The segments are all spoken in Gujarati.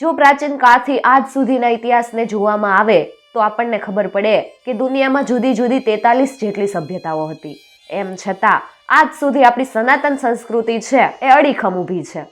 જો પ્રાચીન કાળથી આજ સુધીના ઇતિહાસને જોવામાં આવે, તો આપણને ખબર પડે કે દુનિયામાં જુદી જુદી તેતાલીસ જેટલી સભ્યતાઓ હતી. એમ છતાં, આજ સુધી આપણી સનાતન સંસ્કૃતિ છે, એ અડીખમ ઊભી છે.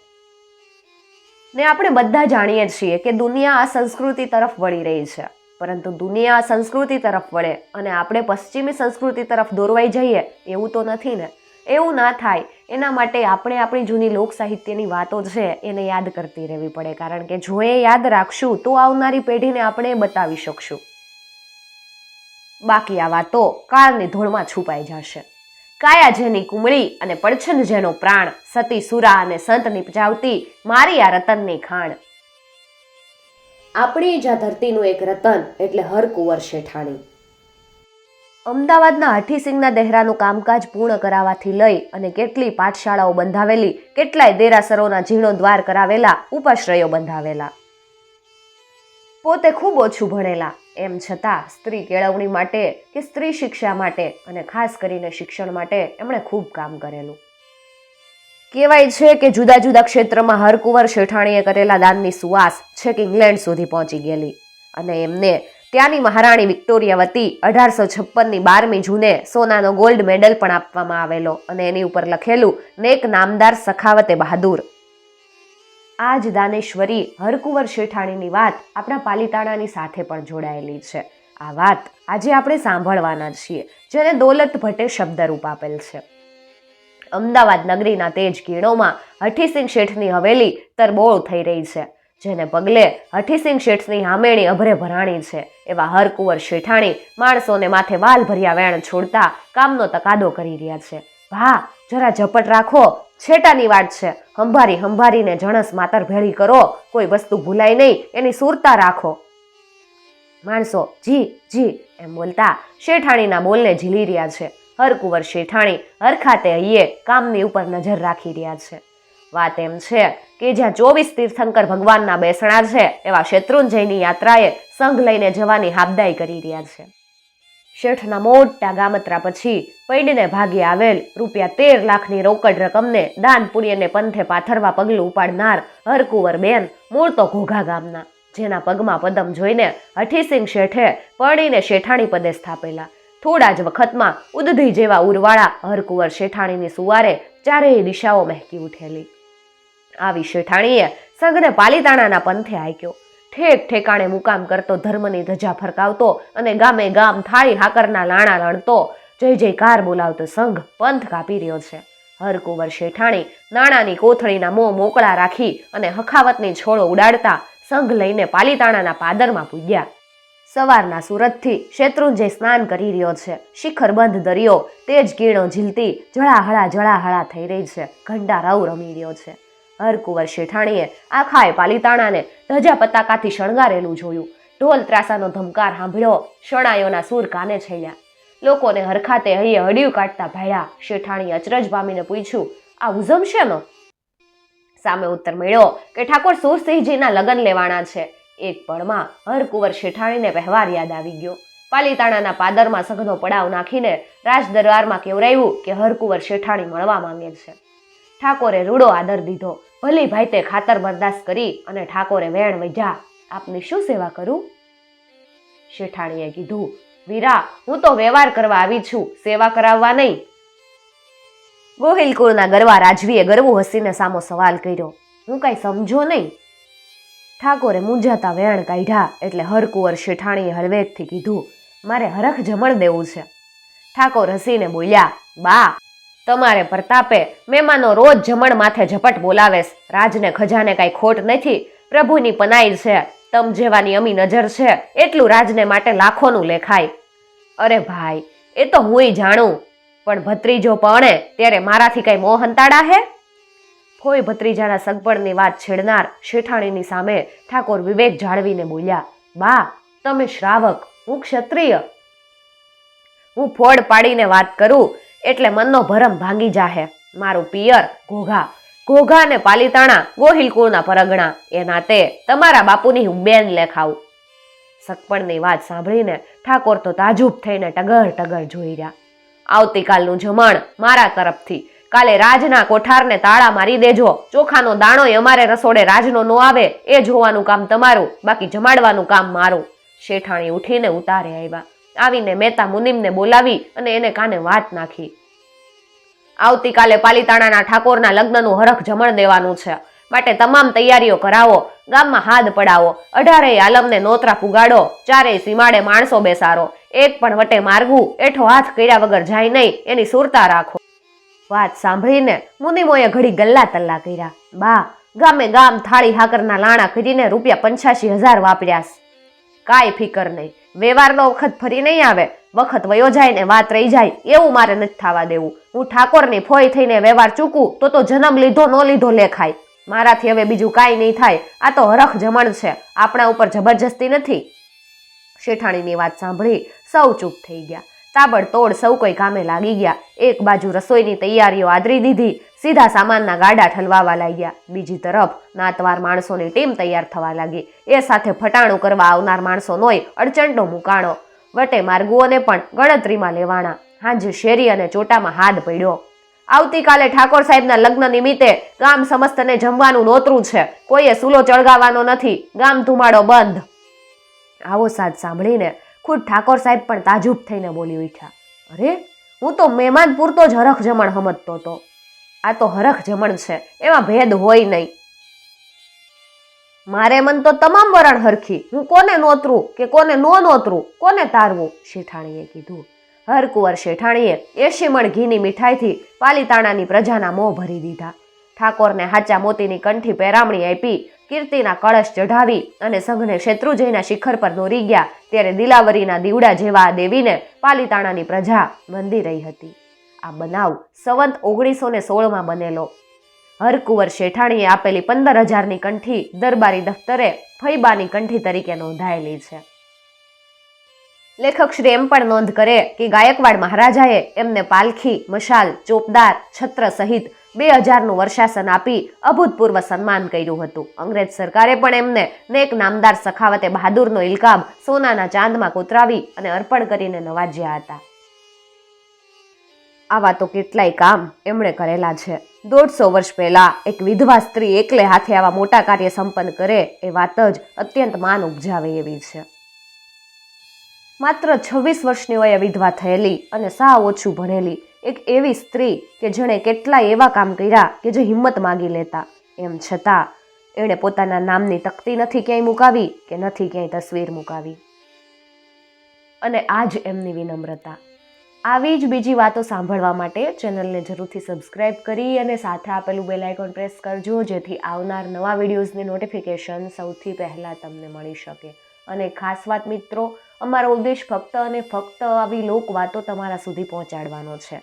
ને આપણે બધા જાણીએ છીએ કે દુનિયા આ સંસ્કૃતિ તરફ વળી રહી છે. પરંતુ દુનિયા આ સંસ્કૃતિ તરફ વળે અને આપણે પશ્ચિમી સંસ્કૃતિ તરફ દોરવાઈ જઈએ, એવું તો નથી ને. એવું ના થાય એના માટે આપણે આપણી જૂની લોક સાહિત્યની વાતો છે એને યાદ કરતી રહેવી પડે. કારણ કે જો એ યાદ રાખશું તો આવનારી પેઢીને આપણે બતાવી શકશું. બાકી આ વાતો કાળની ધૂળમાં છુપાઈ જશે. કાયા જેની કુમળી અને પડછન જેનો પ્રાણ સતી સુરા અને સંત નિપજાવતી મારી આ રતનની ખાણ. આપણી જ આ ધરતીનું એક રતન એટલે હર કુંવર શેઠાણી. અમદાવાદના હઠીસિંગના દહેરાનું કામકાજ પૂર્ણ કરાવવાથી લઈ અને કેટલી પાઠશાળાઓ બંધાવેલી, કેટલાય દેરાસરોના જીર્ણોદ્વાર કરાવેલા, ઉપાશ્રયો બંધાવેલા. પોતે ખૂબ ઓછું ભણેલા. એમ છતાં સ્ત્રી કેળવણી માટે કે સ્ત્રી શિક્ષા માટે અને ખાસ કરીને શિક્ષણ માટે એમણે ખૂબ કામ કરેલું. કહેવાય છે કે જુદા જુદા ક્ષેત્રમાં હરકુંવર શેઠાણીએ કરેલા દાનની સુવાસ છેક ઇંગ્લેન્ડ સુધી પહોંચી ગયેલી અને એમને ત્યાંની મહારાણી વિક્ટોરિયા વતી અઢારસો છપ્પનની બારમી જૂને સોનાનો ગોલ્ડ મેડલ પણ આપવામાં આવેલો અને એની ઉપર લખેલું નેક નામદાર સખાવતે બહાદુર આ જ દાનેશ્વરી હરકુંવર શેઠાણીની વાત આપણા પાલિતાણાની સાથે પણ જોડાયેલી છે. આ વાત આજે આપણે સાંભળવાના છીએ, જેને દોલત ભટ્ટે શબ્દરૂપ આપેલ છે. અમદાવાદ નગરીના તેજ કિરણોમાં હઠીસિંહ શેઠની હવેલી તરબોળ થઈ રહી છે. જેને પગલે હઠીસિંહ શેઠની હામેણી અભરે ભરાણી છે. એવા હરકુંવર શેઠાણી માણસોને માથે વાલ ભર્યા વેણ છોડતા કામનો તકાદો કરી રહ્યા છે. ભા, જરા ઝપટ રાખો. છેટાની વાત છે. હંભારી હંભારીને જણસ માતર ભેળી કરો. કોઈ વસ્તુ ભૂલાય નહીં. એની સુરતા રાખો. માણસો, જી જી, એમ બોલતા શેઠાણીના બોલને ઝીલી રહ્યા છે. હરકુંવર શેઠાણી હરખાતે હૈયે કામની ઉપર નજર રાખી રહ્યા છે. વાત એમ છે કે જ્યાં ચોવીસ તીર્થંકર ભગવાનના બેસણા છે, એવા શેત્રુંજયની યાત્રાએ સંઘ લઈને જવાની હાબદાઈ કરી રહ્યા છે. શેઠના મોટા ગામત્રા પછી પૈડીને ભાગે આવેલ રૂપિયા તેર લાખની રોકડ રકમને દાન પુણ્યને પંથે પાથરવા પગલું ઉપાડનાર હરકુંવર બેન મૂળ તો ઘોઘા ગામના, જેના પગમાં પદમ જોઈને હઠીસિંહ શેઠે પરણીને શેઠાણી પદે સ્થાપેલા. થોડા જ વખતમાં ઉદધી જેવા ઉરવાળા હરકુંવર શેઠાણીની સુવારે ચારેય દિશાઓ મહેકી ઉઠેલી. આવી શેઠાણીએ સંઘને પાલીતાણાના પંથે આક્યો ઠેક ઠેકાણે મુકામ કરતો ધર્મની ધજા ફરકાવતો અને ગામે ગામ થાળી હાકરના લાણા લણતો, જય જયકાર બોલાવતો સંઘ પંથ કાપી રહ્યો છે. હરકુંવર શેઠાણી નાણાંની કોથળીના મોં મોકળા રાખી અને હખાવતની છોડો ઉડાડતા સંઘ લઈને પાલીતાણાના પાદરમાં પૂગ્યા સવારના સુરતથી શેત્રુંજય સ્નાન કરી રહ્યો છે. શિખરબંધ દરિયો તેજ કિરણો ઝીલતી જળાહળા જળાહળા થઈ રહી છે. ઘંટા રવ રમી રહ્યો છે. હરકુંવર શેઠાણીએ આખાએ પાલીતાણાને ધજા પતાકાથી શણગારેલું જોયું. ઢોલ ત્રાસાનો ધમકાર સાંભળ્યો શણાયોના સૂર કાને છેડ્યા લોકોને હરખાતે હૈયે હડિયું કાઢતા ભાડ્યા શેઠાણીએ અચરજ પામીને પૂછ્યું, આ ઉજમશે નો સામે ઉત્તર મળ્યો, કે ઠાકોર સુરસિંહજીના લગ્ન લેવાના છે. એક પળમાં હરકુંવર શેઠાણીને વ્યવહાર યાદ આવી ગયો. પાલીતાણાના પાદરમાં સઘનો પડાવ નાખીને રાજ દરબારમાં કેવરાયું કે હરકુંવર શેઠાણી મળવા માંગે છે. ઠાકોરે રૂડો આદર દીધો. ભલી ભાઈ તે ખાતર બરદાસ્ત કરી અને ઠાકોરે વેણ વૈજા આપની શું સેવા કરું? શેઠાણીએ કીધું, વીરા, હું તો વ્યવહાર કરવા આવી છું, સેવા કરાવવા નહીં. ગોહિલ કુળના ગરવા રાજવીએ ગરવું હસીને સામો સવાલ કર્યો, હું કઈ સમજો નહીં? ઠાકોરે મૂંઝાતા વેણ કાઢ્યા એટલે હરકુંવર શેઠાણીએ હળવેકથી કીધું, મારે હરખ જમણ દેવું છે. ઠાકોર હસીને બોલ્યા, બા તમારે પ્રતાપે મહેમાનો રોજ જમણ માથે ઝપટ બોલાવેશ રાજને ખજાને કાંઈ ખોટ નથી. પ્રભુની પનાઈ છે. તમ જેવાની અમી નજર છે. એટલું રાજને માટે લાખોનું લેખાય. અરે ભાઈ, એ તો હુંય જાણું. પણ ભત્રીજો પણે ત્યારે મારાથી કાંઈ મોહંતાડા હે? ફોઈ ભત્રીજાના સગપણની વાત છેડનાર શેઠાણીની સામે ઠાકોર વિવેક જાળવીને બોલ્યા, બા, તમે શ્રાવક, હું ક્ષત્રિય. હું ફોડ પાડીને વાત કરું એટલે મનનો ભરમ ભાંગી જાહે. મારું પિયર, ઘોઘા. ઘોઘા અને પાલીતાણા ગોહિલ કુળના પરગણા. એ નાતે તમારા બાપુની હું બેન લેખાવું. સગપણની વાત સાંભળીને ઠાકોર તો તાજુબ થઈને ટગર ટગર જોઈ રહ્યા. આવતીકાલનું જમણ મારા તરફથી. કાલે રાજના કોઠારને તાળા મારી દેજો. ચોખાનો દાણોય અમારે રસોડે રાજનો નો આવે. એ જોવાનું કામ તમારું, બાકી જમાડવાનું કામ મારું. શેઠાણી ઉઠીને ઉતારે આવ્યા. આવીને મહેતા મુનિમને બોલાવી અને એને કાને વાત નાખી. આવતીકાલે પાલીતાણાના ઠાકોરના લગ્નનું હરખ જમણ દેવાનું છે. માટે તમામ તૈયારીઓ કરાવો, ગામમાં હાથ પડાવો, અઢારેય આલમને નોતરા પુગાડો, ચારેય સીમાડે માણસો બેસારો એક પણ વટે માર્ગવું એઠો હાથ કર્યા વગર જાય નહીં, એની સુરતા રાખો. વાત સાંભળીને મુનિમોએ ઘડી ગલ્લા તલ્લા કર્યા. બા, ગામે ગામ થાળી હાકરના લાણા કરીને રૂપિયા પંચ્યાસી હજાર વાપર્યાસ કાંઈ ફિકર નહીં. વ્યવહારનો વખત ફરી નહીં આવે. વખત વયો જાય ને વાત રહી જાય. એવું મારે નથી થવા દેવું. હું ઠાકોરની ફોઈ થઈને વ્યવહાર ચૂકું તો તો જન્મ લીધો ન લીધો લેખાય. મારાથી હવે બીજું કાંઈ નહીં થાય. આ તો હરખ જમણ છે. આપણા ઉપર જબરજસ્તી નથી. શેઠાણીની વાત સાંભળી સૌ ચૂપ થઈ ગયા. તાબડતોડ સૌ કોઈ કામે લાગી ગયા. એક બાજુ રસોઈની તૈયારીઓ આદરી દીધી. સીધા સામાનના ગાડા ઠલવાવા લાગ્યા. બીજી તરફ નાતવાર માણસોની ટીમ તૈયાર થવા લાગી. એ સાથે ફટાણું કરવા આવનાર માણસો નોય અડચણનો મુકાણો. વટે માર્ગુઓને પણ ગણતરીમાં લેવાણા. હાંજે શેરી અને ચોટામાં હાથ પડ્યો. આવતીકાલે ઠાકોર સાહેબના લગ્ન નિમિત્તે ગામ સમસ્તને જમવાનું નોતરું છે. કોઈએ સૂલો ચળગાવવાનો નથી. ગામ ધુમાડો બંધ. આવો સાથ સાંભળીને ખુદ ઠાકોર સાહેબ પણ તાજુબ થઈને બોલી ઉઠ્યા. અરે, હું તો મહેમાન પૂરતો જ હરખ જમણ સમજતો હતો. આ તો હરખ જમણ છે, એમાં ભેદ હોય નહીં. મારે મન તો તમામ વરણ હરખી. હું કોને નોતરું કે કોને નો નોતરું? કોને તારવું? શેઠાણીએ કીધું. હરકુંવર શેઠાણીએ મણ ઘીની મીઠાઈથી પાલીતાણાની પ્રજાના મોં ભરી દીધા. ઠાકોરને હાચા મોતીની કંઠી પહેરામણી આપી, કીર્તિના કળશ ચઢાવી અને સંઘને શત્રુંજયના શિખર પર દોરી ગયા, ત્યારે દિલાવરીના દીવડા જેવા આ દેવીને પાલીતાણાની પ્રજા વંદી રહી હતી. આ બનાવ સંવંત ઓગણીસો ને સોળમાં બનેલો. હરકુંવર શેઠાણીએ આપેલી પંદર હજારની કંઠી દરબારી દફતરે ફૈબાની કંઠી તરીકે નોંધાયેલી છે. લેખક શ્રી એમ પણ નોંધ કરે કે ગાયકવાડ મહારાજાએ એમને પાલખી, મશાલ, ચોપદાર, છત્ર સહિત બે હજારનું વર્ષાસન આપી અભૂતપૂર્વ સન્માન કર્યું હતું. અંગ્રેજ સરકારે પણ એમને નેક નામદાર સખાવતે બહાદુરનો ઇલકાબ સોનાના ચાંદમાં કોતરાવી અને અર્પણ કરીને નવાજ્યા હતા. આવા તો કેટલાય કામ એમણે કરેલા છે. દોઢસો વર્ષ પહેલા એક વિધવા સ્ત્રી એકલે હાથે આવા મોટા કાર્ય સંપન્ન કરે એ વાત જ અત્યંત માન ઉપજાવે એવી છે. માત્ર છવ્વીસ વર્ષની વયે વિધવા થયેલી અને સાવ ઓછું ભણેલી એક એવી સ્ત્રી કે જેણે કેટલાય એવા કામ કર્યા કે જે હિંમત માગી લેતા. એમ છતાં, એણે પોતાના નામની તકતી નથી ક્યાંય મુકાવી કે નથી ક્યાંય તસવીર મુકાવી. અને આ જ એમની વિનમ્રતા. આવી જ બીજી વાતો સાંભળવા માટે ચેનલને જરૂરથી સબસ્ક્રાઇબ કરી અને સાથે આપેલું બેલ આઇકોન પ્રેસ કરજો, જેથી આવનાર નવા વિડીયોઝની નોટિફિકેશન સૌથી પહેલાં તમને મળી શકે. અને ખાસ વાત મિત્રો, અમારો ઉદ્દેશ ફક્ત અને ફક્ત આવી લોક વાતો તમારા સુધી પહોંચાડવાનો છે.